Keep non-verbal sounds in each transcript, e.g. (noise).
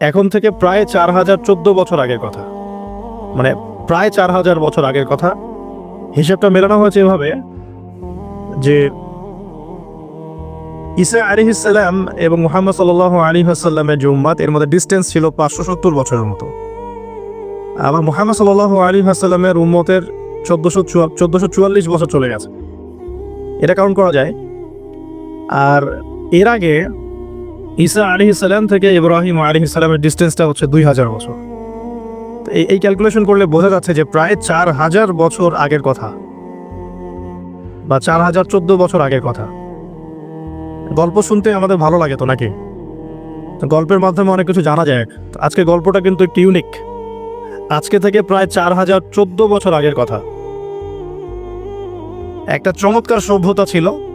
এখন থেকে প্রায় চার হাজার চোদ্দ বছর আগের কথা। মানে প্রায় চার হাজার বছর আগের কথা। হিসাবটা মেলানো হয়েছে এভাবে যে ঈসা আলিহিসাল্লাম এবং মোহাম্মদ সাল আলী আসাল্লামের যে উম্মাদ এর মধ্যে ডিস্টেন্স ছিল পাঁচশো সত্তর বছরের মতো। আবার মোহাম্মদ সাল আলী আসাল্লামের উম্মতের চোদ্দশো চোদ্দশো চুয়াল্লিশ বছর চলে গেছে। এটা কাউন্ট করা যায়। আর এর আগে ঈসা আলী ইসলাম থেকে ইব্রাহিম আলী ইসলামের ডিস্টেন্সটা হচ্ছে দুই হাজার বছর। এই ক্যালকুলেশন করলে বোঝা যাচ্ছে যে প্রায় চার হাজার বছর আগের কথা বা চার হাজার চোদ্দ বছর আগের কথা। গল্প শুনতে আমাদের ভালো লাগে তো নাকি? গল্পের মাধ্যমে অনেক কিছু জানা যায়। আজকে গল্পটা কিন্তু একটু ইউনিক আজকে থেকে প্রায় চার হাজার চোদ্দ বছর আগের কথা। একটা চমৎকার সভ্যতা ছিল।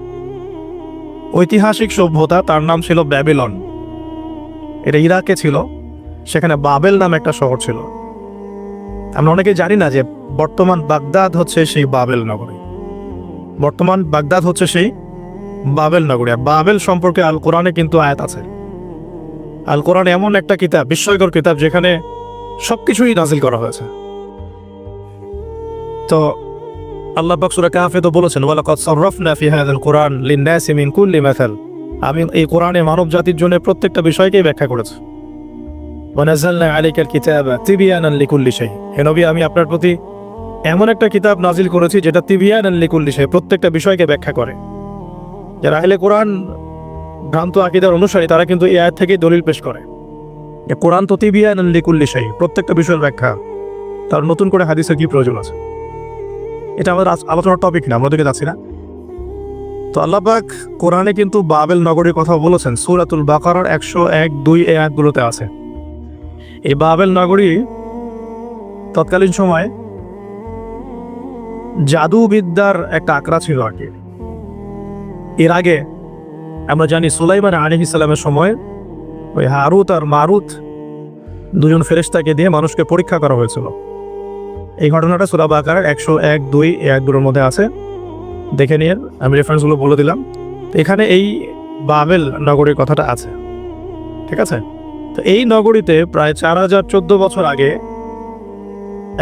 ঐতিহাসিক সভ্যতা, তার নাম ছিল ব্যাবিলন। এটা ইরাকে ছিল, সেখানে বাবেল নাম একটা শহর ছিল। আমরা অনেকে জানি না যে বর্তমান বাগদাদ হচ্ছে সেই বাবেল নগরী। বর্তমান বাগদাদ হচ্ছে সেই বাবেল নগরী বাবেল সম্পর্কে আল কোরআনে কিন্তু আয়াত আছে। আল কোরআন এমন একটা কিতাব, বিস্ময়কর কিতাব, যেখানে সবকিছুই নাজিল করা হয়েছে। তো আল্লাহ পাক সূরা কাহফে তো বলেছেন, ওয়ালাকাদ সাররাফনা ফি হাযাল কোরআন লিন-নাসি মিন কুল্লি মাসাল আমি এই কোরআনে মানব জাতির জন্য প্রত্যেকটা বিষয়কেই ব্যাখ্যা করেছি। ওয়ানাযালনা আলাইকাল কিতাবা তিবিয়ানান লিকুল্লি শাই। হে নবী, আমি আপনার প্রতি এমন একটা কিতাব নাজিল করেছি যেটা তিবিয়ানান লিকুল্লি শাই, প্রত্যেকটা বিষয়কে ব্যাখ্যা করে। যারা আহলে কোরআন ভ্রান্ত আকিদার অনুসারী, তারা কিন্তু এই আয়াত থেকেই দলিল পেশ করে। কোরআন তো তিবিয়ানান লিকুল্লি শাই, প্রত্যেকটা বিষয়ের ব্যাখ্যা। তার নতুন করে হাদিসের কি প্রয়োজন আছে? এটা আমাদের আলোচনার টপিক না, আমরা দিকে যাচ্ছি না। তো আল্লাহবাক কোরআনে কিন্তু বাবেল নগরীর কথা বলেছেন, সুরাতুল বাকারার একশো এক, দুই এ আয়াতগুলোতে আছে। এই বাবেল নগরী তৎকালীন সময় জাদুবিদ্যার একটা আঁকড়া ছিল আর কি। এর আগে আমরা জানি সুলাইমান আলী ইসলামের সময় ওই হারুত আর মারুত দুজন ফেরেশতাকে দিয়ে মানুষকে পরীক্ষা করা হয়েছিল। এই ঘটনাটা সুরাব আকারের একশো এক, দুই এই একগুলোর মধ্যে আছে। দেখে নিয়ে আমি রেফারেন্সগুলো বলে দিলাম। এখানে এই বাবেল নগরীর কথাটা আছে। ঠিক আছে? তো এই নগরীতে প্রায় চার হাজার চোদ্দ বছর আগে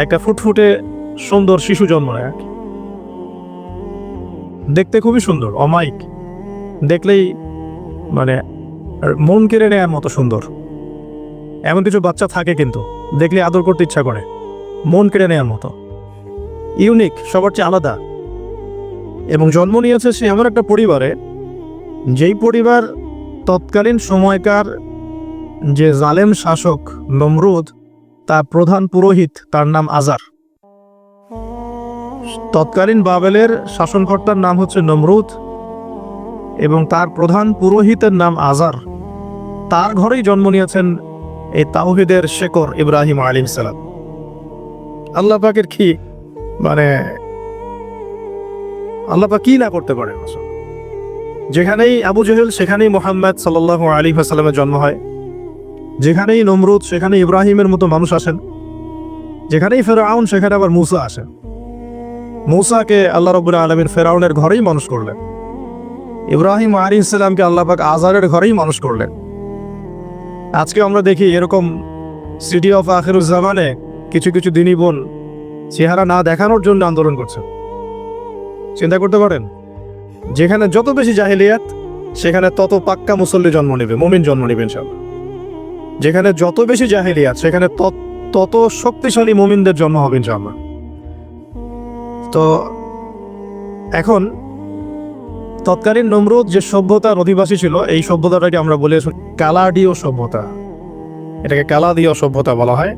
একটা ফুটফুটে সুন্দর শিশু জন্ম নেয়। দেখতে খুবই সুন্দর, অমায়িক। দেখলেই মানে মন কেড়ে নেওয়ার মতো সুন্দর। এমন কিছু বাচ্চা থাকে কিন্তু, দেখলে আদর করতে ইচ্ছা করে। মন কেড়ে নেওয়ার মতো। ইউনিক, সবার চেয়ে আলাদা। এবং জন্ম নিয়েছে সে এমন একটা পরিবারে, যেই পরিবার তৎকালীন সময়কার যে জালেম শাসক নমরুদ, তার প্রধান পুরোহিত, তার নাম আজার। তৎকালীন বাবেলের শাসনকর্তার নাম হচ্ছে নমরুদ এবং তার প্রধান পুরোহিতের নাম আজার। তার ঘরেই জন্ম নিয়েছেন এই তাওহিদের শেকর ইব্রাহিম আলিম সালাম। আল্লাহ পাকের কি? মানে আল্লাহ পাক কি না করতে পারে? যেখানেই আবু জহেল, সেখানেই মোহাম্মদ সাল্লাহ আলী হাসালামের জন্ম হয়। যেখানেই নমরুদ সেখানে ইব্রাহিমের মতো মানুষ আসেন। যেখানেই ফেরাউন, সেখানে আবার মুসা আসেন মুসাকে আল্লাহ রবুল্লা আলমীর ফেরাউনের ঘরেই মানুষ করলেন। ইব্রাহিম আলী ইসলামকে আল্লাহ পাক আজারের ঘরেই মানুষ করলেন। আজকে আমরা দেখি এরকম সিটি অফ আখিরুজ্জামানে কিছু কিছু দিনই বোন চেহারা না দেখানোর জন্য আন্দোলন করছে। চিন্তা করতে পারেন, যেখানে যত বেশি জাহেলিয়াত, সেখানে তত পাক্কা মুসল্লি জন্ম নেবে, মমিন জন্ম নেবে ইনশাল্লাহ যেখানে যত বেশি জাহেলিয়াত, সেখানে তত- শক্তিশালী মমিনদের জন্ম হবে ইনশাল্লাহ তো এখন তৎকালীন নমরুদ যে সভ্যতার অধিবাসী ছিল, এই সভ্যতাটাকে আমরা বলে আসি কালাডীয় সভ্যতা। এটাকে কালাদীয় সভ্যতা বলা হয়।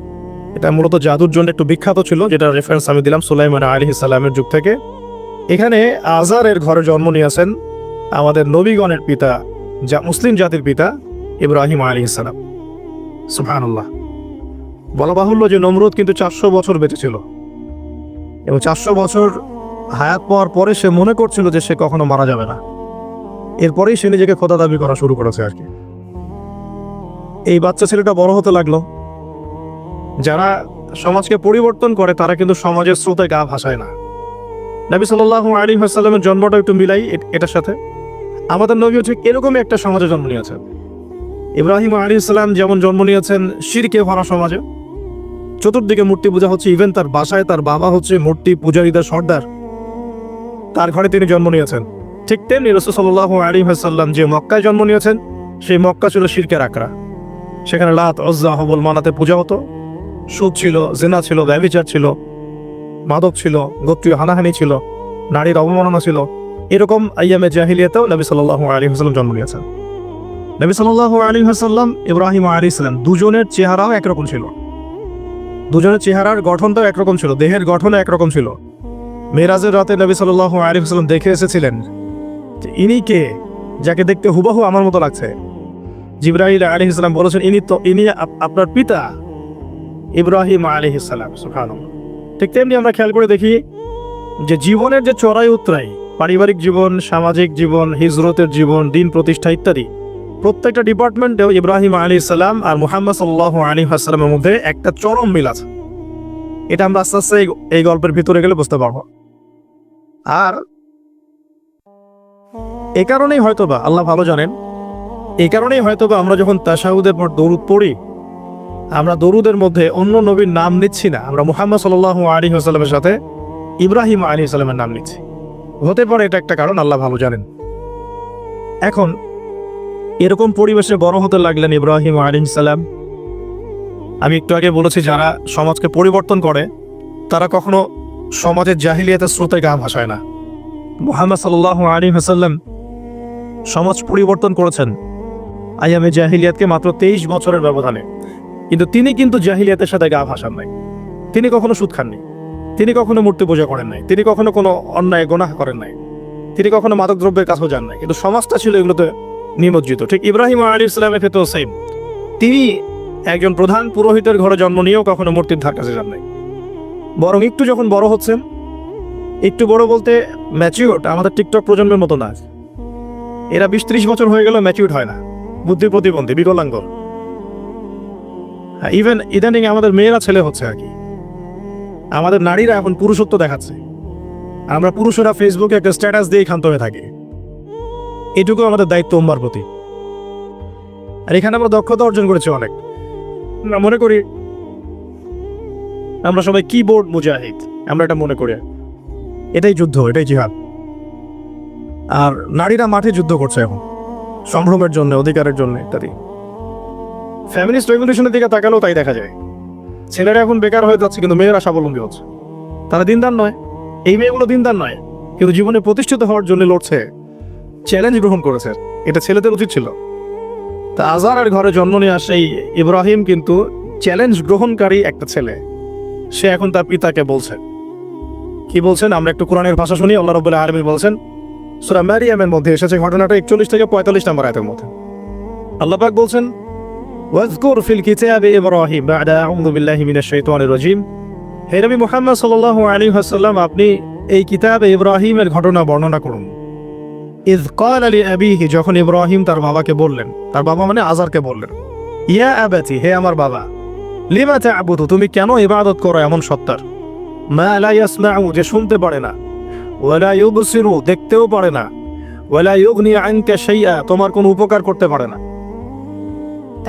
এটা মূলত জাদুর জন্য একটু বিখ্যাত ছিল যেটা রেফারেন্স আমি দিলাম সুলাইমান আলী ইসলামের যুগ থেকে। এখানে আজারের ঘরে জন্ম নিয়েছেন আমাদের নবীগণের পিতা, যা মুসলিম জাতির পিতা ইব্রাহিম আলী ইসলাম সুবহানাল্লাহ। বলা বাহুল্য যে নমরুদ কিন্তু চারশো বছর বেঁচে ছিল। এবং চারশো বছর হায়াত পাওয়ার পরে সে মনে করছিল যে সে কখনো মারা যাবে না। এরপরেই সে নিজেকে খোদা দাবি করা শুরু করেছে আর কি। এই বাচ্চা ছেলেটা বড় হতে লাগল। যারা সমাজকে পরিবর্তন করে, তারা কিন্তু সমাজের স্রোতে গা ভাসায় না। নবী সাল্লাহ আলী হাসাল্লামের জন্মটা একটু মিলাই এটার সাথে। আমাদের নবী হচ্ছে এরকমই একটা সমাজে জন্ম নিয়েছেন। ইব্রাহিম আলী ইসলাম যেমন জন্ম নিয়েছেন শিরকে ভরা সমাজে। চতুর্দিকে মূর্তি পূজা হচ্ছে ইভেন তার বাসায় তার বাবা হচ্ছে মূর্তি পূজারীদের সর্দার। তার ঘরে তিনি জন্ম নিয়েছেন। ঠিক তেমনি রসুল্লাহ আলী হাসাল্লাম যে মক্কায় জন্ম নিয়েছেন, সেই মক্কা ছিল শিরকের আকড়া সেখানে লাত অজ্জা হবল মানাতে পূজা হতো। সুদ ছিল, জেনা ছিল ব্যবিচার ছিল, মাদক ছিল, গোত্রীয় হানাহানি ছিল, নারীর অবমাননা ছিল। এরকম আইয়ামে জাহিলিয়াতেও নবী সাল্লাহ আলী হাসাল্লাম জন্ম নিয়েছেন। নবী সাল্লাহ আলী হাসাল্লাম ইব্রাহিম আলী ইসলাম দুজনের চেহারাও একরকম ছিল। দুজনের চেহারার গঠনটাও একরকম ছিল, দেহের গঠনও একরকম ছিল। মেরাজের রাতে নবী সাল্লাহ আলী হাসাল্লাম দেখে এসেছিলেন যে ইনি কে, যাকে দেখতে হুবাহু আমার মতো লাগছে। জিব্রাহিল আলী ইসলাম বলেছেন, ইনি তো, ইনি আপনার পিতা। ইব্রাহিম আলী ইসলাম সুখান ঠিক তেমনি আমরা খেয়াল করে দেখি যে জীবনের যে চড়াই উতরাই, পারিবারিক জীবন, সামাজিক জীবন, হিজরতের জীবন, দিন প্রতিষ্ঠা ইত্যাদি, প্রত্যেকটা ডিপার্টমেন্টেও ইব্রাহিম আলী ইসলাম আর মুহাম্মদ সাল্লাহ আলী আসসালামের মধ্যে একটা চরম মিল আছে। এটা আমরা আস্তে আস্তে এই- গল্পের ভিতরে গেলে বুঝতে পারব। আর এ কারণেই হয়তোবা, আল্লাহ ভালো জানেন এই কারণেই হয়তোবা আমরা যখন তাসাউদের পর দরুদ পড়ি আমরা দরুদের মধ্যে অন্য নবীর নাম নিচ্ছি না। আমরা মুহাম্মদ সাল্লাহ আলী হাসালামের সাথে ইব্রাহিম আলী সাল্লামের নাম নিচ্ছি। হতে পারে এটা একটা কারণ, আল্লাহ ভালো জানেন। এখন, এরকম পরিবেশে বড় হতে লাগলেন ইব্রাহিম আলী সালাম। আমি একটু আগে বলেছি, যারা সমাজকে পরিবর্তন করে, তারা কখনো সমাজের জাহিলিয়াতের স্রোতে গা ভাসায় না। মুহাম্মদ সাল্লাহ আলী হাসাল্লাম সমাজ পরিবর্তন করেছেন। আইয়ামে জাহিলিয়াতকে মাত্র তেইশ বছরের ব্যবধানে। কিন্তু তিনি কিন্তু জাহিলিয়াতের সাথে গা ভাসান নাই। তিনি কখনো সুদ খাননি। তিনি কখনো মূর্তি পূজা করেন নাই। তিনি কখনো কোনো অন্যায়, গোনাহ করেন নাই। তিনি কখনো মাদক দ্রব্যের কাছেও যান নাই। কিন্তু সমাজটা ছিল এগুলোতে নিমজ্জিত। ঠিক ইব্রাহিম আলী ইসলামের ক্ষেত্রেও সেম তিনি একজন প্রধান পুরোহিতের ঘরে জন্ম নিয়েও কখনো মূর্তির ধার কাছে যান নাই। বরং একটু যখন বড় হচ্ছেন, একটু বড় বলতে ম্যাচিউর আমাদের টিকটক প্রজন্মের মতো না। এরা বিশ ত্রিশ বছর হয়ে গেল ম্যাচিউর হয় না। বুদ্ধি প্রতিবন্ধী, বিকলাঙ্গ। ইভেন ইদানিং আমাদের মেয়েরা ছেলে হচ্ছে আর কি। আমাদের নারীরা এখন পুরুষত্ব দেখাচ্ছে। আমরা পুরুষরা ফেসবুকে একটা স্ট্যাটাস দিয়ে ক্ষান্ত হয়ে থাকি। এটুকু আমাদের দায়িত্ব উম্মার প্রতি। আর এখানে আমরা দক্ষতা অর্জন করেছি অনেক। আমরা মনে করি, আমরা সবাই কিবোর্ড মুজাহিদ। আমরা এটা মনে করি। এটাই যুদ্ধ, এটাই জিহাদ। আর নারীরা মাঠে যুদ্ধ করছে এখন। সম্ভ্রমের জন্য, অধিকারের জন্য ইত্যাদি। ফ্যামিলিস্ট রেগুলেশনের দিকে তাকালেও তাই দেখা যায়। ছেলেরা এখন বেকার হয়ে যাচ্ছে, কিন্তু মেয়েরা স্বাবলম্বী হচ্ছে। তারা দিনদার নয়। এই মেয়েগুলো দিনদার নয়, কিন্তু জীবনে প্রতিষ্ঠিত হওয়ার জন্য লড়ছে চ্যালেঞ্জ গ্রহণ করেছে। এটা ছেলেদের উচিত ছিল। তা আজারের ঘরে জন্ম নিয়ে আসে এই ইব্রাহিম কিন্তু চ্যালেঞ্জ গ্রহণকারী একটা ছেলে। সে এখন তার পিতাকে বলছে। কি বলছেন? আমরা একটু কোরআনের ভাষা শুনি, আল্লাহ রবুল্লাহ আলমী বলছেন, সুরা ম্যারিয়ামের মধ্যে এসেছে ঘটনাটা একচল্লিশ থেকে পঁয়তাল্লিশ নম্বর আয়তের মধ্যে। আল্লাহ পাক বলছেন ওয়াজকুর ফিল কিতাবে ইব্রাহিম বাদা আউযু বিল্লাহি মিনাশ শাইতানির রাজিম হে নবী মুহাম্মদ সাল্লাল্লাহু আলাইহি ওয়াসাল্লাম, আপনি এই কিতাবে ইব্রাহিমের ঘটনা বর্ণনা করুন। ইজ ক্বাল লি আবিহি, যখন ইব্রাহিম তার বাবাকে বললেন, তার বাবা মানে আজারকে বললেন, ইয়া আবাতি, হে আমার বাবা, লিমা তা'বুদু, তুমি কেন ইবাদত করো এমন সত্তার? মা লা ইয়াসমাউ, যে শুনতে পারে না। ওয়ালা ইউবসিরু, দেখতেও পারে না। ওয়ালা ইউগনি আনকা শাইআ, তোমার কোনো উপকার করতে পারে না।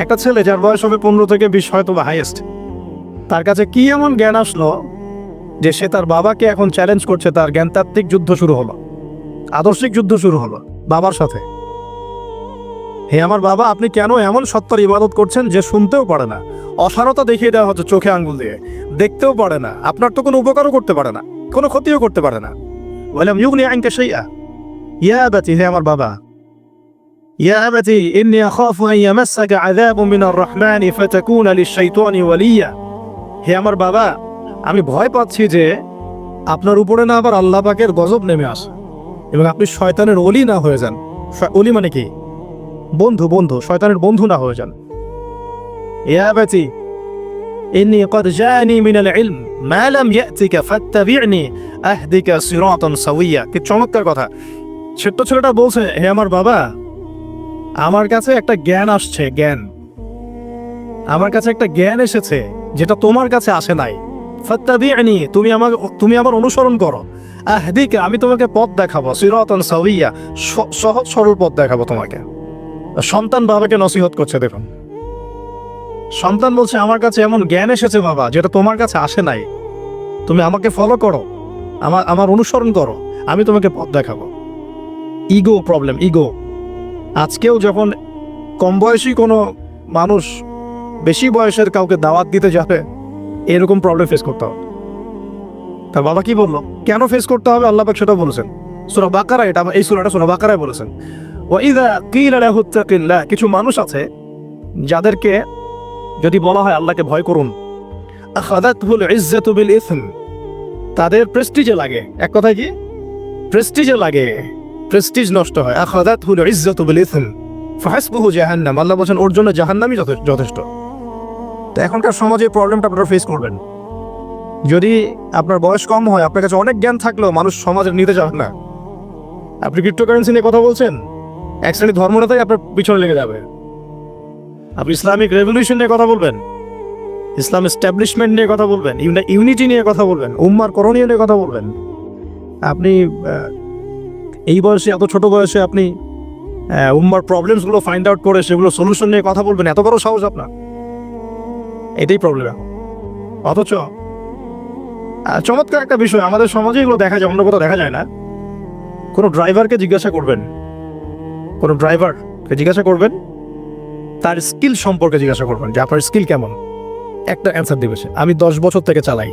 একটা ছেলে যার বয়স হবে পনেরো থেকে বিশ, হয়তো বা হাইয়েস্ট তার কাছে কি এমন জ্ঞান আসলো যে সে তার বাবাকে এখন চ্যালেঞ্জ করছে, তার জ্ঞানতাত্ত্বিক যুদ্ধ শুরু হলো, আদর্শিক যুদ্ধ শুরু হলো বাবার সাথে। হে আমার বাবা, আপনি কেন এমন সত্তার ইবাদত করছেন যে শুনতেও পারে না? অসারতা দেখিয়ে দেওয়া হচ্ছে চোখে আঙ্গুল দিয়ে। দেখতেও পারে না। আপনার তো কোনো উপকারও করতে পারে না। কোনো ক্ষতিও করতে পারে না। বললাম ইউগনি আইনকে সেইয়া ইয়া বাতি হে আমার বাবা يا أبتي إني أخاف أن يمسك عذاب من الرحمن فتكون للشيطان وليا হে আমার বাবা আমি ভয় পাচ্ছি যে আপনার উপরে না আবার আল্লাহ পাকের গজব নেমে আসে এবং আপনি শয়তানের অলি না হয়ে যান শ- অলি মানে কি বন্ধু বন্ধু শয়তানের বন্ধু না হয়ে যান يا أبتي إني قد جاءني من العلم ما لم يأتك فاتبعني أهدك صراطا سويا কি চমৎকার কথা ছোট্ট ছেলেটা বলছে হে আমার বাবা আমার কাছে একটা জ্ঞান আসছে, জ্ঞান। আমার কাছে একটা জ্ঞান এসেছে, যেটা তোমার কাছে আসে নাই। ফাত্তাবিআনি তুমি আমার তুমি আমার অনুসরণ করো। আহদিকে, আমি তোমাকে পথ দেখাবো, সিরাতান সাওয়িয়া, স- সহজ সরল পথ দেখাবো তোমাকে। সন্তান বাবাকে নসিহত করছে, দেখুন। সন্তান বলছে, আমার কাছে এমন জ্ঞান এসেছে বাবা, যেটা তোমার কাছে আসে নাই। তুমি আমাকে ফলো করো, আমার আমার অনুসরণ করো, আমি তোমাকে পথ দেখাবো। ইগো প্রবলেম ইগো আজকেও যখন কম বয়সী কোনো মানুষ বেশি বয়সের কাউকে দাওয়াত দিতে যাবে, এরকম প্রবলেম ফেস করতে হবে। তার বাবা কি বলল? কেন ফেস করতে হবে? আল্লাহ পাক সেটা বলেছেন। সুরা বাকারা এটা, এই সুরাটা সুরা বাকারায় বলেছেন। কিছু মানুষ আছে যাদেরকে যদি বলা হয় আল্লাহকে ভয় করুন বিল তাদের প্রেস্টিজে লাগে। এক কথায় কি? প্রেস্টিজে লাগে। প্রেস্টিজ নষ্ট হয়। আখাদাতুল ইজ্জাতু বিল ইসম ফাহাসবুহু জাহান্নাম। আল্লাহ বলেন ওর জন্য জাহান্নামই যথে- যথেষ্ট। তো এখনকার সমাজে প্রবলেমটা আপনারা ফেস করবেন। যদি আপনার বয়স কম হয়, আপনার কাছে অনেক জ্ঞান থাকলেও মানুষ সমাজের নিতে চান না। আপনি ক্রিপ্টোকারেন্সি নিয়ে কথা বলছেন? এক শ্রেণি ধর্মনেতাই আপনার পিছনে লেগে যাবে। আপনি ইসলামিক রেভলিউশন নিয়ে কথা বলবেন? ইসলাম এস্টাবলিশমেন্ট নিয়ে কথা বলবেন? ইউনিটি নিয়ে কথা বলবেন? উম্মার করণীয় নিয়ে কথা বলবেন? আপনি এই বয়সে, এত ছোট বয়সে আপনি উম্মার প্রবলেমসগুলো ফাইন্ড আউট করে সেগুলো সলিউশন নিয়ে কথা বলবেন, এত বড় সাহস আপনার? এটাই প্রবলেম এখন। অথচ চমৎকার একটা বিষয়, আমাদের সমাজে এগুলো দেখা যায়, অন্য কোথাও দেখা যায় না। কোনো ড্রাইভারকে জিজ্ঞাসা করবেন, কোনো ড্রাইভারকে জিজ্ঞাসা করবেন, তার স্কিল সম্পর্কে জিজ্ঞাসা করবেন যে আপনার স্কিল কেমন? একটা অ্যান্সার দিবে আমি দশ বছর থেকে চালাই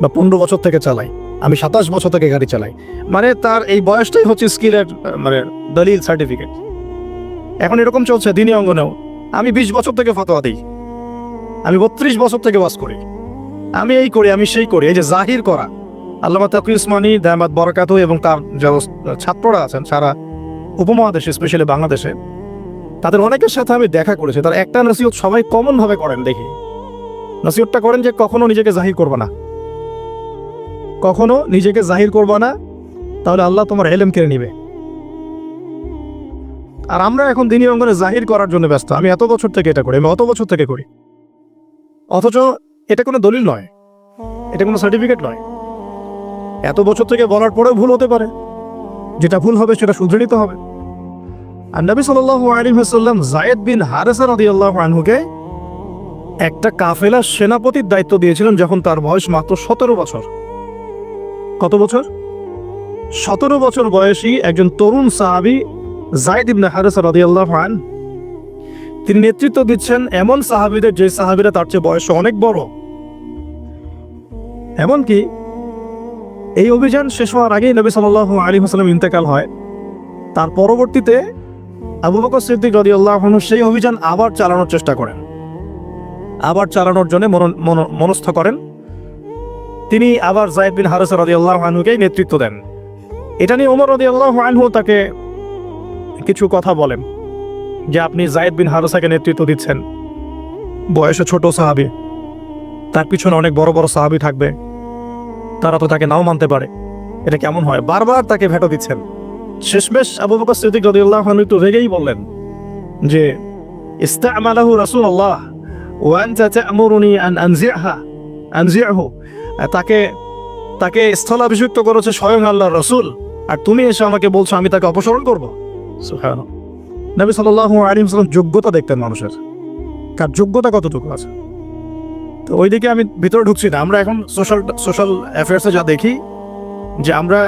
বা পনেরো বছর থেকে চালাই। আমি সাতাশ বছর থেকে গাড়ি চালাই। মানে তার এই বয়সটাই হচ্ছে স্কিলের মানে দলিল সার্টিফিকেট এখন এরকম চলছে দিনী অঙ্গনেও আমি বিশ বছর থেকে ফতোয়া দিই। আমি বত্রিশ বছর থেকে বাস করি। আমি এই করি, আমি সেই করি। এই যে জাহির করা। আল্লামা তাকি উসমানী দামাত বরকাত এবং তার ছাত্ররা আছেন, সারা উপমহাদেশে, স্পেশালি বাংলাদেশে, তাদের অনেকের সাথে আমি দেখা করেছি। তার একটা নসিহত সবাই কমন ভাবে করেন দেখি। নসিহতটা করেন যে কখনো নিজেকে জাহির করবে না। কখনো নিজেকে জাহির করবে না, তাহলে আল্লাহ তোমার এলেম কেড়ে নিবে। আর আমরা এখন দিনী অঙ্গনে জাহির করার জন্য ব্যস্ত। আমি এত বছর থেকে এটা করি, আমি অত বছর থেকে করি। অথচ এটা কোনো দলিল নয়, এটা কোনো সার্টিফিকেট নয়। এত বছর থেকে বলার পরেও ভুল হতে পারে। যেটা ভুল হবে সেটা নিতে হবে। আর নবী সাল্লাল্লাহু আলাইহি ওয়াসাল্লাম জায়েদ বিন হারেসা রাদিয়াল্লাহু আনহুকে একটা কাফেলা সেনাপতির দায়িত্ব দিয়েছিলেন যখন তার বয়স মাত্র সতেরো বছর। কত বছর? সতেরো বছর বয়সী একজন তরুণ সাহাবী জায়েদ ইবনে হারেসা রাদিয়াল্লাহু আন তিনি নেতৃত্ব দিচ্ছেন এমন সাহাবীদের যে সাহাবীরা তার চেয়ে বয়স অনেক বড়। এমনকি এই অভিযান শেষ হওয়ার আগেই নবী সাল্লাল্লাহু আলাইহি ওয়াসাল্লাম ইন্তেকাল হয়। তার পরবর্তীতে আবু বকর সিদ্দিক রাদিয়াল্লাহু আনহু সেই অভিযান আবার চালানোর চেষ্টা করেন। আবার চালানোর জন্য মন- মন- মনস্থ করেন। তিনি আবার জায়েদ বিন হারেস রাদিয়াল্লাহু আনহুকেই নেতৃত্ব দেন। এটা নিয়ে ওমর রাদিয়াল্লাহু আনহু তাকে কিছু কথা বলেন যে আপনি জায়েদ বিন হারেসাকে নেতৃত্ব দিচ্ছেন। বয়সে ছোট সাহাবী। তার পিছনে অনেক বড় বড় সাহাবী থাকবে। তারা তো তাকে নাও মানতে পারে। এটা কেমন হয়? বারবার তাকে ভেটো দিচ্ছেন। শেষমেশ আবু বকর সিদ্দিক রাদিয়াল্লাহু আনহু একটু রেগেই বললেন যে, ইস্তামালাহু রাসূলুল্লাহ ওয়া আনতা তা'মুরুনি আন আনজি'হা আনজি'হু তাকে তাকে স্থলাভিষিক্ত করেছে স্বয়ং আল্লাহ রসুল। আর তুমি এসে আমাকে বলছো, আমি তাকে অপসারণ করব। নবী সাল্লাল্লাহু আলাইহি ওয়াসাল্লাম যোগ্যতা দেখতেন মানুষের। কার যোগ্যতা কতটুকু আছে? তো ওইদিকে আমি ভিতরে ঢুকছি না। আমরা এখন সোশ্যাল সোশ্যাল অ্যাফেয়ার্সে যা দেখি, যে আমরা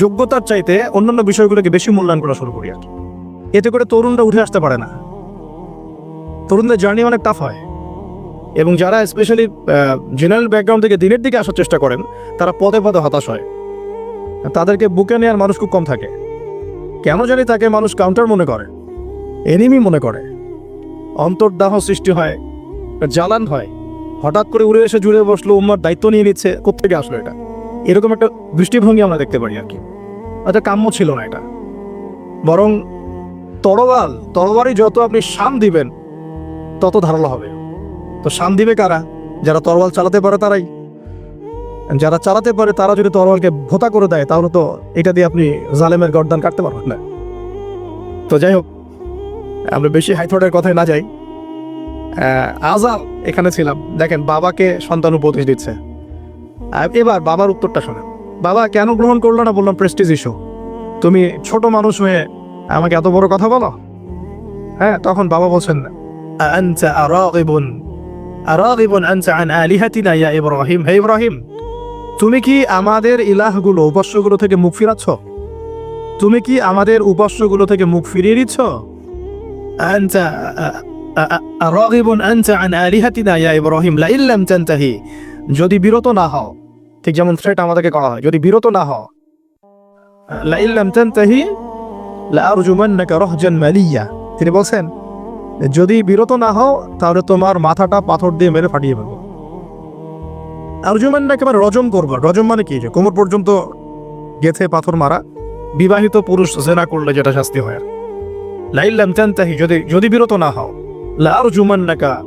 যোগ্যতার চাইতে অন্যান্য বিষয়গুলোকে বেশি মূল্যায়ন করা শুরু করি আর এতে করে তরুণরা উঠে আসতে পারে না। তরুণদের জার্নি অনেক টাফ হয়। এবং যারা স্পেশালি জেনারেল ব্যাকগ্রাউন্ড থেকে দিনের দিকে আসার চেষ্টা করেন, তারা পদে পদে হতাশ হয়। তাদেরকে বুকে নেওয়ার মানুষ খুব কম থাকে। কেন জানি তাকে মানুষ কাউন্টার মনে করে এনিমি মনে করে। অন্তর্দাহ সৃষ্টি হয়, জ্বালান হয়। হঠাৎ করে উড়ে এসে জুড়ে বসল, উম্মার দায়িত্ব নিয়ে নিচ্ছে কোথেকে আসলো এটা? এরকম একটা দৃষ্টিভঙ্গি আমরা দেখতে পারি আর কি। আচ্ছা কাম্য ছিল না এটা। বরং তরবাল তরবারি যত আপনি শান দিবেন, তত ধারালো হবে। তো শান দিবে কারা? যারা তরবাল চালাতে পারে তারাই। যারা চালাতে পারে তারা যদি তরবালকে ভোতা করে দেয়, তাহলে তো এটা দিয়ে আপনি জালেমের গর্দান কাটতে পারবেন না। তো যাই হোক, আমরা বেশি হাইথোডের কথায় না যাই। আজাল এখানে ছিলাম। দেখেন, বাবাকে সন্তান উপদেশ দিচ্ছে। এবার বাবার উত্তরটা শোনেন। বাবা, কেন গ্রহণ করল না? বললাম প্রেস্টিজ ইস্যু তুমি ছোট মানুষ হয়ে আমাকে এত বড় কথা বলো? হ্যাঁ তখন বাবা বলছেন ইয়া ইব্রাহিম, হে ইব্রাহিম, তুমি কি আমাদের ইলাহগুলো উপাস্যগুলো থেকে মুখ ফিরাচ্ছ? তুমি কি আমাদের উপাস্যগুলো থেকে মুখ ফিরিয়ে দিচ্ছ? যদি বিরত না হও, ঠিক যেমন থ্রেট আমাদেরকে করা হয়, যদি বিরত না হও, লা ইল্লাম তানতাহি, লা আরজুমান্নাকা রাহজান মালিয়া, তিনি বলছেন যদি বিরত না হও, তাহলে তোমার মাথাটা পাথর দিয়ে মেরে ফাটিয়ে ফেলব। আরজুমান একেবারে রজম করব। রজম মানে কি? যে কোমর পর্যন্ত গেথে পাথর মারা। বিবাহিত পুরুষ জেনা করলে যেটা শাস্তি হয়। লাইল্লাম তান্তাহি, যদি যদি বিরত না হও, লা আরজুমান্নাকা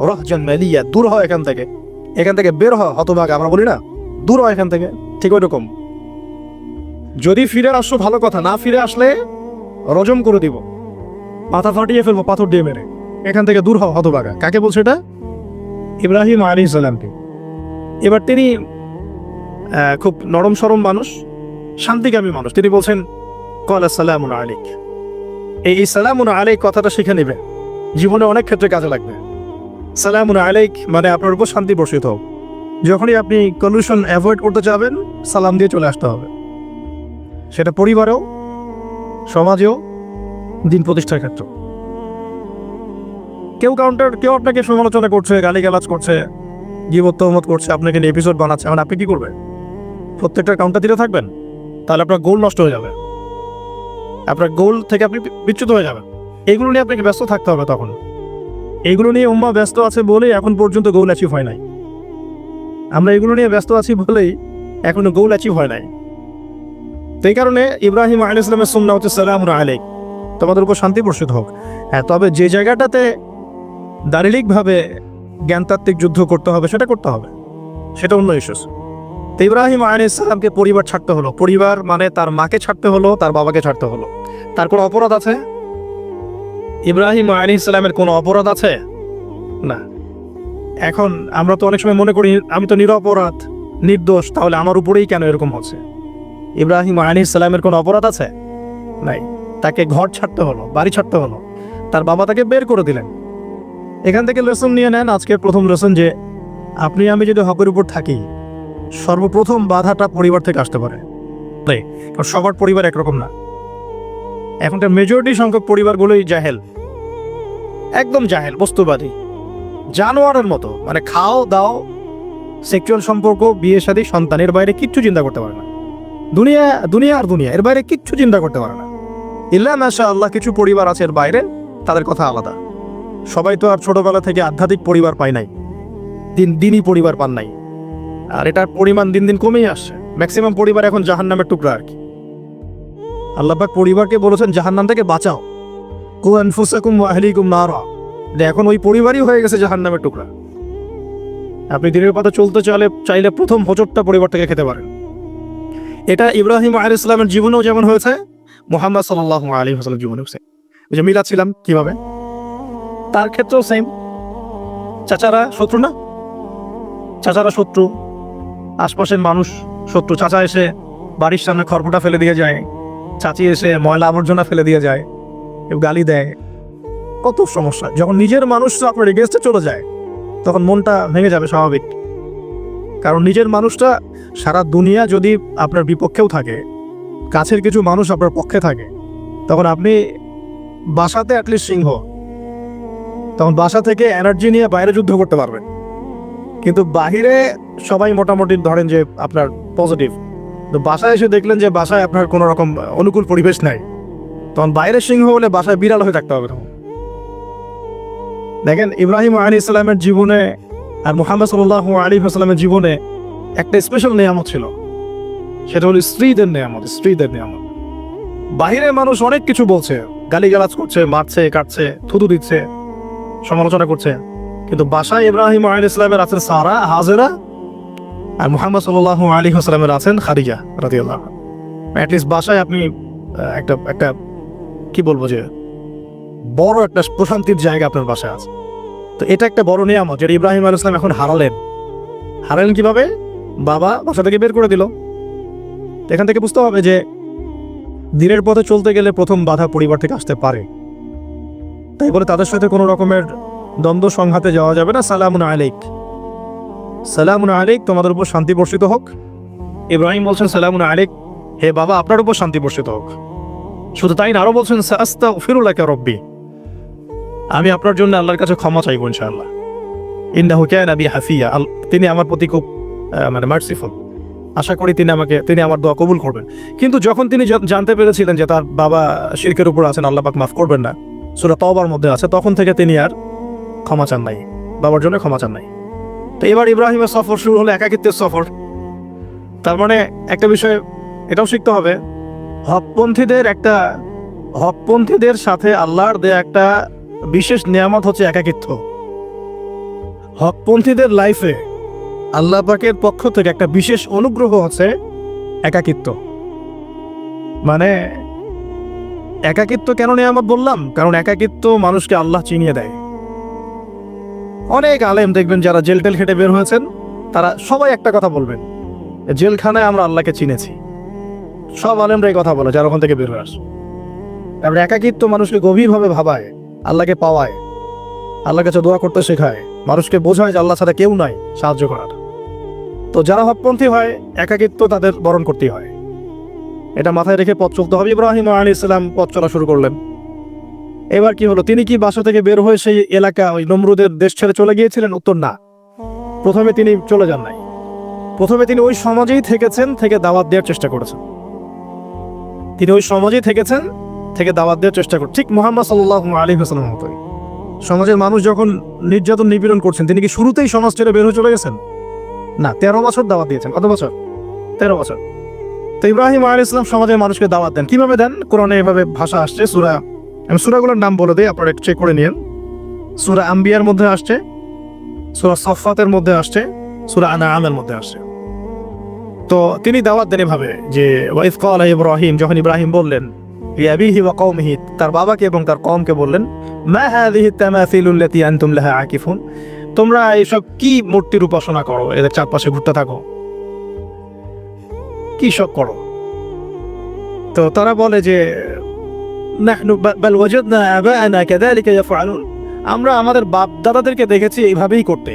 রাহজান মালিয়া, দূর হয় এখান থেকে। এখান থেকে বের হয় হতভাগ, আমরা বলি না। দূর হয় এখান থেকে, ঠিক ওই রকম যদি ফিরে আসো, ভালো কথা, না ফিরে আসলে রজম করে দিব। মাথা ফাটিয়ে ফেলব, পাথর দিয়ে মেরে। এখান থেকে দূর হও হতবাগা কাকে বলছে এটা? ইব্রাহিম আলী ইসলামকে এবার তিনি খুব নরম সরম মানুষ, শান্তিকামী মানুষ। তিনি বলছেন, কল সালাম আলিক এই সালামুন আলাইক কথাটা শিখে নেবে। জীবনে অনেক ক্ষেত্রে কাজে লাগবে। সালামুন আলাইক মানে আপনার উপর শান্তি বর্ষিত হোক। যখনই আপনি কলিউশন অ্যাভয়েড করতে চাবেন সালাম দিয়ে চলে আসতে হবে। সেটা পরিবারেও, সমাজেও দিন প্রতিষ্ঠার ক্ষেত্রে। কেউ কাউন্টার কেউ আপনাকে সমালোচনা করছে, গালিগালাজ করছে জীবত তহমত করছে, আপনাকে নিয়ে এপিসোড বানাচ্ছে, এখন আপনি কি করবেন? প্রত্যেকটা কাউন্টার দিতে থাকবেন, তাহলে আপনার গোল নষ্ট হয়ে যাবে। আপনার গোল থেকে আপনি বিচ্যুত হয়ে যাবেন। এগুলো নিয়ে আপনাকে ব্যস্ত থাকতে হবে তখন। এগুলো নিয়ে উম্মা ব্যস্ত আছে বলেই এখন পর্যন্ত গোল অ্যাচিভ হয় নাই। আমরা এগুলো নিয়ে ব্যস্ত আছি বলেই এখনও গোল অ্যাচিভ হয় নাই। এই কারণে ইব্রাহিম আলী ইসলামের সুন্না হচ্ছে সালাম আলাইক। তোমাদের উপর শান্তি বর্ষিত হোক। হ্যাঁ তবে যে জায়গাটাতে দারিলিকভাবে জ্ঞানতাত্ত্বিক যুদ্ধ করতে হবে, সেটা করতে হবে। সেটা অন্য ইস্যুস তো ইব্রাহিম আলী ইসলামকে পরিবার ছাড়তে হলো। পরিবার মানে তার মাকে ছাড়তে হলো, তার বাবাকে ছাড়তে হলো। তার কোনো অপরাধ আছে? ইব্রাহিম আলী ইসলামের কোনো অপরাধ আছে? না। এখন আমরা তো অনেক সময় মনে করি, আমি তো নিরপরাধ, নির্দোষ, তাহলে আমার উপরেই কেন এরকম হচ্ছে? ইব্রাহিম আলী ইসলামের কোনো অপরাধ আছে? নাই। তাকে ঘর ছাড়তে হলো, বাড়ি ছাড়তে হলো। তার বাবা তাকে বের করে দিলেন। এখান থেকে লেসন নিয়ে নেন আজকের প্রথম লেসন যে, আপনি আমি যদি হকের উপর থাকি, সর্বপ্রথম বাধাটা পরিবার থেকে আসতে পারে। কারণ সবার পরিবার একরকম না। এখনকার মেজরিটি সংখ্যক পরিবারগুলোই জাহেল। একদম জাহেল, বস্তুবাদী। জানোয়ারের মতো মানে খাও, দাও সেক্সুয়াল সম্পর্ক, বিয়ে, শাদী, সন্তানের বাইরে কিচ্ছু চিন্তা করতে পারে না। দুনিয়া দুনিয়া আর দুনিয়া, এর বাইরে কিচ্ছু চিন্তা করতে পারে না। ইল্লা মাশা আল্লাহ, কিছু পরিবার আছে এর বাইরে, তাদের কথা আলাদা। সবাই তো আর ছোটবেলা থেকে আধ্যাত্মিক পরিবার পায় নাই, দিন দিনই পরিবার পান নাই। আর এটার পরিমাণ দিন দিন কমেই আসছে। ম্যাক্সিমাম পরিবার এখন জাহান নামের টুকরা আর কি। আল্লাহবাক পরিবারকে বলেছেন জাহান নাম থেকে বাঁচাও। কু আনফুসাকুম এখন ওই পরিবারই হয়ে গেছে জাহান নামের টুকরা। আপনি দিনের পথে চলতে চাইলে চাইলে প্রথম হোচটটা পরিবার থেকে খেতে পারেন। এটা ইব্রাহিম আল ইসলামের জীবনেও যেমন হয়েছে মোহাম্মদ সাল্লাহ আলী হাসালাম জীবনে হয়েছে ওই যে মিলাচ্ছিলাম কীভাবে? তার ক্ষেত্রেও সেম চাচারা শত্রু না? চাচারা শত্রু, আশপাশের মানুষ শত্রু। চাচা এসে বাড়ির সামনে খড়কুটা ফেলে দিয়ে যায়, চাচি এসে ময়লা আবর্জনা ফেলে দিয়ে যায় কেউ গালি দেয়। কত সমস্যা। যখন নিজের মানুষ আপনার এগেনস্টে চলে যায়, তখন মনটা ভেঙে যাবে স্বাভাবিক। কারণ নিজের মানুষটা সারা দুনিয়া যদি আপনার বিপক্ষেও থাকে কাছের কিছু মানুষ আপনার পক্ষে থাকে। তখন আপনি বাসাতে অ্যাটলিস্ট সিংহ। তখন বাসা থেকে এনার্জি নিয়ে বাইরে যুদ্ধ করতে পারবেন। কিন্তু বাহিরে সবাই মোটামুটি ধরেন যে আপনার পজিটিভ তো বাসায় এসে দেখলেন যে বাসায় আপনার কোনো রকম অনুকূল পরিবেশ নাই। তখন বাইরে সিংহ হলে বাসায় বিড়াল হয়ে থাকতে হবে দেখেন ইব্রাহিম আলী ইসলামের জীবনে আর মোহাম্মদ সাল্লাহ আলী ইসলামের জীবনে একটা স্পেশাল নিয়ামত ছিল। সেটা হলো স্ত্রীদের নিয়ামত স্ত্রীদের নিয়ামত। বাহিরে মানুষ অনেক কিছু বলছে, গালিগালাজ করছে, মারছে, কাটছে, থুতু দিচ্ছে, সমালোচনা করছে। কিন্তু বাসায় ইব্রাহিম আলী ইসলামের আছেন সারা, হাজেরা আর মোহাম্মদ সাল্লাহ আলী হাসলামের আছেন খারিজা রাদিয়াল্লাহ অ্যাটলিস্ট বাসায় আপনি একটা একটা, কি বলব যে, বড় একটা প্রশান্তির জায়গা আপনার বাসায় আছে। তো এটা একটা বড় নিয়ামত, যেটা ইব্রাহিম আলী ইসলাম এখন হারালেন। হারালেন কীভাবে? বাবা বাসা থেকে বের করে দিল। এখান থেকে বুঝতে হবে যে দিনের পথে চলতে গেলে প্রথম বাধা পরিবার থেকে আসতে পারে। তাই বলে তাদের সাথে কোনো রকমের দ্বন্দ্ব সংঘাতে যাওয়া যাবে না। সালামুন আলাইক। সালামুন আলাইক, তোমাদের উপর শান্তি বর্ষিত হোক। ইব্রাহিম বলছেন, সালামুন আলাইক, হে বাবা, আপনার উপর শান্তি বর্ষিত হোক। শুধু তাই না, আরও বলছেন আস্তা ফিরুল্লাহ রব্বি। আমি আপনার জন্য আল্লাহর কাছে ক্ষমা চাইব ইনশাআল্লাহ। ইন্দাহু ক্যান আবি হাফিয়া। তিনি আমার প্রতি খুব মানে মার্সিফুল আশা করি তিনি আমাকে, তিনি আমার দোয়া কবুল করবেন। কিন্তু যখন তিনি জানতে পেরেছিলেন যে তার বাবা শিরকের উপর আছেন, আল্লাহ পাক মাফ করবেন না, সুরা তওবার মধ্যে আছে, তখন থেকে তিনি আর ক্ষমা চান নাই। বাবার জন্য ক্ষমা চান নাই। তো এবার ইব্রাহিমের সফর শুরু হলো একাকিত্বের সফর। তার মানে একটা বিষয় এটাও শিখতে হবে, হকপন্থীদের একটা, হকপন্থীদের সাথে আল্লাহর দেয়া একটা বিশেষ নিয়ামত হচ্ছে একাকিত্ব। হকপন্থীদের লাইফে আল্লাহ পাকের পক্ষ থেকে একটা বিশেষ অনুগ্রহ হচ্ছে একাকিত্ব। মানে একাকিত্ব কেন নিয়ামত বললাম? কারণ একাকিত্ব মানুষকে আল্লাহ চিনিয়ে দেয়। অনেক আলেম দেখবেন যারা জেল টেল খেটে বের হয়েছেন, তারা সবাই একটা কথা বলবেন জেলখানায় আমরা আল্লাহকে চিনেছি। সব আলেমরা এই কথা বলে, যারা ওখান থেকে বের হয়ে আসে। তারপরে একাকিত্ব মানুষকে গভীরভাবে ভাবায়, আল্লাহকে পাওয়ায়, আল্লাহর কাছে দোয়া করতে শেখায়, মানুষকে বোঝায় যে আল্লাহ ছাড়া কেউ নাই সাহায্য করার। তো যারা হকপন্থী হয়, একাকিত্ব তাদের বরণ করতেই হয়। এটা মাথায় রেখে পথ চলতে হবে। ইব্রাহিম আলী ইসলাম পথ চলা শুরু করলেন। এবার কি হলো? তিনি কি বাসা থেকে বের হয়ে সেই এলাকা, ওই নমরুদের দেশ ছেড়ে চলে গিয়েছিলেন? উত্তর না। প্রথমে তিনি চলে যান নাই। প্রথমে তিনি ওই সমাজেই থেকেছেন, থেকে দাওয়াত দেওয়ার চেষ্টা করেছেন। তিনি ওই সমাজেই থেকেছেন, থেকে দাওয়াত দেওয়ার চেষ্টা করছেন ঠিক মোহাম্মদ সাল্লাহ আলী হাসলাম মতোই। সমাজের মানুষ যখন নির্যাতন নিপীড়ন করছেন, তিনি কি শুরুতেই সমাজ ছেড়ে বের হয়ে চলে গেছেন? না, তেরো বছর দাওয়াত দিয়েছেন। কত বছর? তেরো বছর। তো ইব্রাহিম আলী ইসলাম সমাজের মানুষকে দাওয়াত দেন। কীভাবে দেন? কোরআনে এভাবে ভাষা আসছে, সুরা আমি সুরাগুলোর নাম বলে দিই, আপনারা চেক করে নিন সুরা আম্বিয়ার মধ্যে আসছে, সুরা সফাতের মধ্যে আসছে, সুরা আনা আমের মধ্যে আসছে। তো তিনি দাওয়াত দেন এভাবে যে ওয়াইফ কালা ইব্রাহিম যখন ইব্রাহিম বললেন তার বাবাকে এবং তার কওমকে বললেন আকিফুন তোমরা এইসব কি মূর্তির উপাসনা করো? এদের চারপাশে ঘুরতে থাকো। কি সব করো? তো তারা বলে যে আমরা আমাদের বাপ দাদাদেরকে দেখেছি এইভাবেই করতে।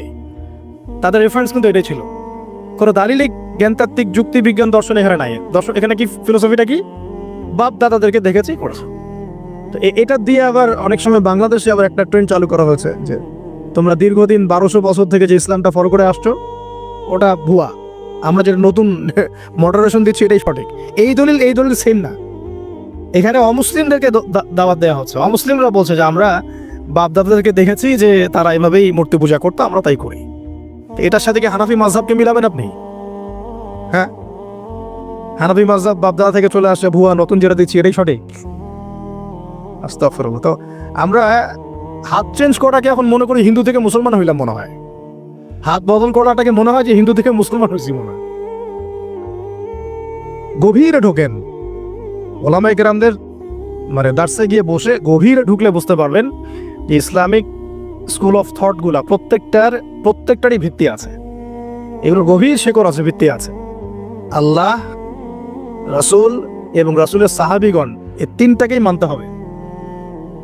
তাদের রেফারেন্স কিন্তু এটাই ছিল। কোনো দালিলিক জ্ঞানতাত্ত্বিক যুক্তি বিজ্ঞান দর্শন এখানে নাই। দর্শন, এখানে কি ফিলোসফিটা কি? বাপ দাদাদেরকে দেখেছি করেছে। তো এটা দিয়ে আবার অনেক সময় বাংলাদেশে আবার একটা ট্রেন্ড চালু করা হয়েছে যে তোমরা দীর্ঘদিন বারোশো বছর থেকে যে ইসলামটা ফলো করে আসছো, ওটা ভুয়া। আমরা যেটা নতুন (laughs) মডারেশন দিচ্ছি, এটাই সঠিক। এই দলিল এই দলিল সেম না। এখানে অমুসলিমদেরকে দাওয়াত দেওয়া হচ্ছে। অমুসলিমরা বলছে যে, আমরা বাপ দাদাদেরকে দেখেছি যে, তারা এভাবেই মূর্তি পূজা করতো, আমরা তাই করি। এটার সাথে কি হানাফি মাঝহাবকে মিলাবেন আপনি? হ্যাঁ? হানাফি মাঝহাব বাপ দাদা থেকে চলে আসছে ভুয়া, নতুন যেটা দিচ্ছি, এটাই সঠিক। আস্তাগফিরুল্লাহ। তো আমরা হাত চেঞ্জ করাটাকে এখন মনে করি হিন্দু থেকে মুসলমান হইলাম মনে হয়। হাত বদল করাটাকে মনে হয় যে হিন্দু থেকে মুসলমান হয়েছি মনে হয়। গভীরে ঢোকেন। ওলামাই কেরামদের মানে দার্সে গিয়ে বসে গভীরে ঢুকলে বুঝতে পারবেন যে ইসলামিক স্কুল অফ থটগুলা প্রত্যেকটার, প্রত্যেকটারই ভিত্তি আছে। এগুলোর গভীর শেকড় আছে, ভিত্তি আছে। আল্লাহ, রাসূল এবং রাসুলের সাহাবিগণ এই তিনটাকেই মানতে হবে।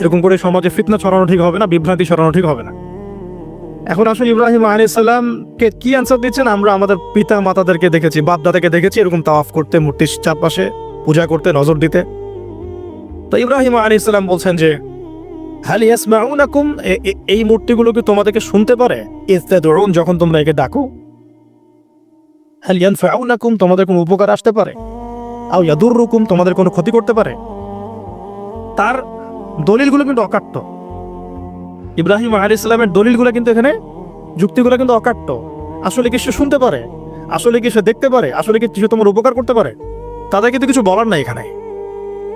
এরকম করে সমাজে ফিতনা ছড়ানো ঠিক হবে না, বিভ্রান্তি ছড়ানো ঠিক হবে না। এখন আসুন ইব্রাহিম আলাইসাল্লামকে কি অ্যান্সার দিচ্ছেন? আমরা আমাদের পিতা মাতাদেরকে দেখেছি বাপ দাদাকে দেখেছি, এরকম তাওয়াফ করতে, মূর্তির চারপাশে পূজা করতে, নজর দিতে। তো ইব্রাহিম আলাইসাল্লাম বলছেন যে, হাল ইয়াসমাউনাকুম? এই মূর্তিগুলো কি তোমাদেরকে শুনতে পারে? ইস্তাদুন যখন তোমরা একে ডাকো। হাল ইয়ানফাউনাকুম? তোমাদের কোনো উপকার আসতে পারে। আও তোমাদের কোনো ক্ষতি করতে পারে। তার দলিলগুলো কিন্তু অকাট্য। ইব্রাহিম আলী ইসলামের দলিলগুলো কিন্তু এখানে, যুক্তিগুলো কিন্তু অকাট্য। আসলে কি সে শুনতে পারে? আসলে কি সে দেখতে পারে? আসলে কি সে তোমার উপকার করতে পারে? তাদের কিন্তু কিছু বলার নাই এখানে।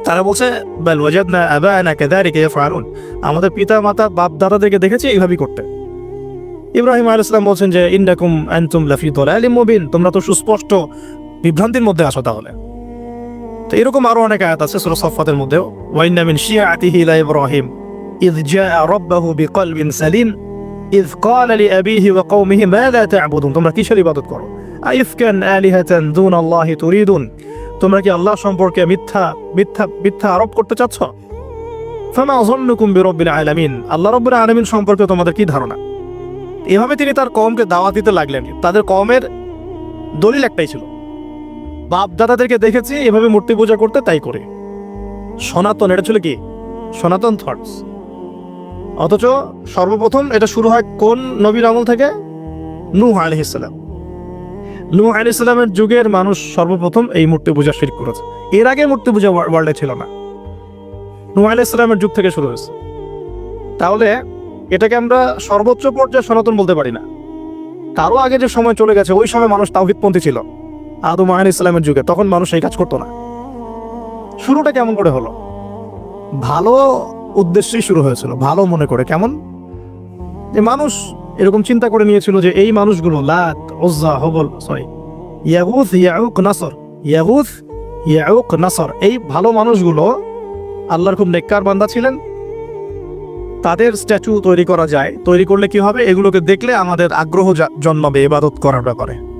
তারা বলছে, বাল কাযালিকা ইয়াফআলুন। আমাদের পিতা মাতা বাপ দাদাদেরকে দেখেছি এইভাবেই করতে। ইব্রাহিম আলাইহিস সালাম বলছেন যে মুবিন। তোমরা তো সুস্পষ্ট বিভ্রান্তির মধ্যে আসো তাহলে। তো এরকম আরো অনেক আয়াত আছে সূরা সফফাতের মধ্যেও ওয়াইন্না মিন শিয়াতিহি লা ইব্রাহিম إذ جاء ربه بقلب سليم إذ قال لأبيه وقومه ماذا تعبدون তোমরা কিসের ইবাদত করো আইফকান আলিহাতান দুন আল্লাহ তুরিদুন তোমরা কি আল্লাহ সম্পর্কে মিথ্যা মিথ্যা মিথ্যা আরোপ করতে চাচ্ছ ফামা যন্নুকুম বিরব্বিল আলামিন আল্লাহ রাব্বুল আলামিন সম্পর্কে তোমাদের কি ধারণা এভাবে তিনি তার কওমকে দাওয়াত দিতে লাগলেন তাদের কওমের দলিল একটাই ছিল বাপ দাদাদেরকে দেখেছি, এভাবে মূর্তি পূজা করতে তাই করে। সনাতন, এটা ছিল কি? সনাতন থটস অথচ সর্বপ্রথম এটা শুরু হয় কোন নবীর আমল থেকে? নূহ আলহিসাল্লাম নূহ আলহিসাল্লামের যুগের মানুষ সর্বপ্রথম এই মূর্তি পূজা শির করেছে। এর আগে মূর্তি পূজা ওয়ার্ল্ডে ছিল না। নূহ আলহিসাল্লামের যুগ থেকে শুরু হয়েছে। তাহলে এটাকে আমরা সর্বোচ্চ পর্যায়ে সনাতন বলতে পারি না। তারও আগে যে সময় চলে গেছে, ওই সময় মানুষ তাওহিদপন্থী ছিল। আদম আহ ইসলামের যুগে, তখন মানুষ এই কাজ করতো না। শুরুটা কেমন করে হলো? ভালো উদ্দেশ্যেই শুরু হয়েছিল, ভালো মনে করে। কেমন? যে মানুষ এরকম চিন্তা করে নিয়েছিল যে এই মানুষগুলো, লাত ওজ্জা হবল, সরি ইয়াগুথ ইয়াউক, নাসর ইয়াগুথ ইয়াউক, নাসর, এই ভালো মানুষগুলো আল্লাহর খুব নেককার বান্দা ছিলেন। তাদের স্ট্যাচু তৈরি করা যায়। তৈরি করলে কি হবে? এগুলোকে দেখলে আমাদের আগ্রহ জন্মাবে, ইবাদত করার ব্যাপারে।